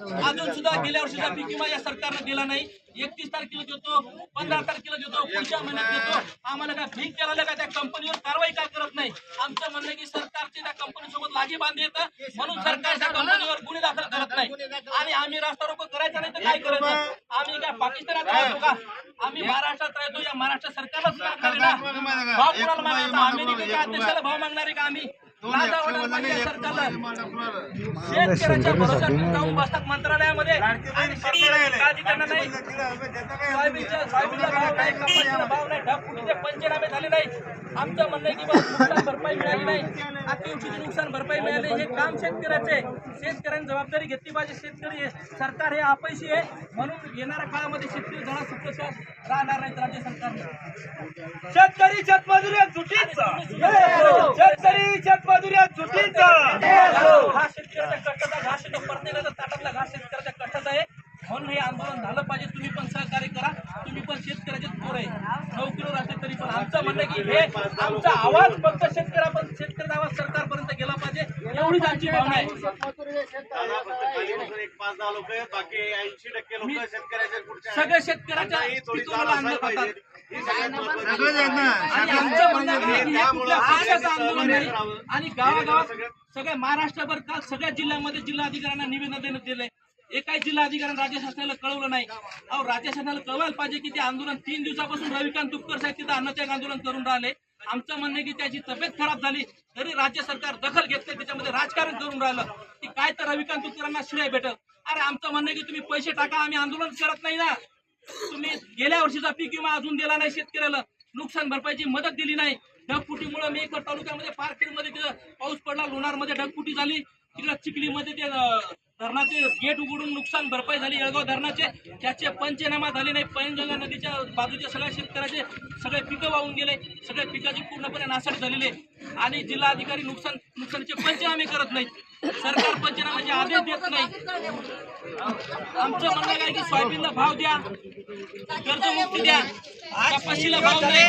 अजून सुद्धा गेल्या वर्षीचा पीक विमा या सरकारनं दिला नाही. एकतीस तारखेला देतो पंधरा तारखेला देतो पुढच्या महिन्यात देतो. आम्हाला काय भीक केला का त्या कंपनीवर कारवाई का करत नाही. आमचं म्हणणं की सरकारचे त्या कंपनी सोबत लागी बांधे येतं म्हणून सरकार त्या कंपनीवर गुन्हे दाखल करत नाही. आणि आम्ही रास्ता रोको करायचा नाही तर काय करायचं? आम्ही काय पाकिस्तानात राहतो का? आम्ही महाराष्ट्रात राहतो या महाराष्ट्र ना. भाव कुणाला मागायचा? अमेरिकेच्या अध्यक्षाला भाव मागणार आहे का आम्ही? मंत्रालयामध्ये. पंचनामे झाले नाही आमचं म्हणणं आहे की नुकसान भरपाई मिळाली नाही. अतिवृष्टीची नुकसान भरपाई मिळाली हे काम शेतकऱ्याचे आहे. शेतकऱ्यांनी जबाबदारी घेतली पाहिजे. शेतकरी सरकार हे अपयशी आहे. म्हणून येणाऱ्या काळामध्ये शेतकरी जरा सुखकर राहणार नाहीत राज्य सरकारने. शेतकरी शेतमजुरी शेतकरी शेतमजुरी चुकीचा हा शेतकऱ्याच्या कष्टाचा घास ताटातला घास शेतकऱ्याच्या कष्टाचा आहे. म्हणून हे आंदोलन झालं पाहिजे. तुम्ही पण सहकार्य करा. तुम्ही पण शेतकऱ्याचे पोर आहे. नोकरीवर असले तरी पण आमचं म्हणणं की हे आमचा आवाज फक्त शेतकऱ्या पण शेतकऱ्याचा आवाज सरकारपर्यंत गेला पाहिजे. एवढीच आमची भावना आहे. मी- शेतकऱ्याच्या पुढच्या सगळे शेतकऱ्याच्या ही आणि आणि गावागावात सगळ्या महाराष्ट्रभर काल सगळ्या जिल्ह्यामध्ये जिल्हाधिकाऱ्यांना निवेदन देण्यात दिलंय. एकाही जिल्हाधिकाऱ्यांनी राज्य शासनाला कळवलं नाही. अहो राज्य शासनाला कळवायला पाहिजे की ते आंदोलन तीन दिवसापासून रविकांत तुपकर साहेब तिथं अन्नत्याग आंदोलन करून राहिले. आमचं म्हणणं आहे की त्याची तब्येत खराब झाली तरी राज्य सरकार दखल घेतली त्याच्यामध्ये राजकारण करून राहिलं. की काय तर रविकांत तुपकरांना श्रेय भेटल. अरे आमचं म्हणणं आहे की तुम्ही पैसे टाका आम्ही आंदोलन करत नाही ना. तुम्ही गेल्या वर्षीचा पीक विमा अजून दिला नाही शेतकऱ्याला. नुकसान भरपाईची मदत दिली नाही. ढगफुटीमुळे मी तालुक्यामध्ये पारखेडमध्ये तिथं पाऊस पडला लोणारमध्ये ढगफुटी झाली. तिकडे चिखलीमध्ये ते धरणाचे गेट उघडून नुकसान भरपाई झाली. येळगाव धरणाचे त्याचे पंचनामा झाले नाही. पैनगंगा नदीच्या बाजूच्या सगळ्या शेतकऱ्याचे सगळे पिकं वाहून गेले. सगळ्या पिकाची पूर्णपणे नासाडी झालेले. आणि जिल्हाधिकारी नुकसान नुकसानीचे पंचनामे करत नाहीत. सरकार पंचनामाचे आदेश देत नाही. आमचं म्हणणं काय की सोयाबीनला भाव द्या. कर्जमुक्ती द्या. कपाशीला भाव द्या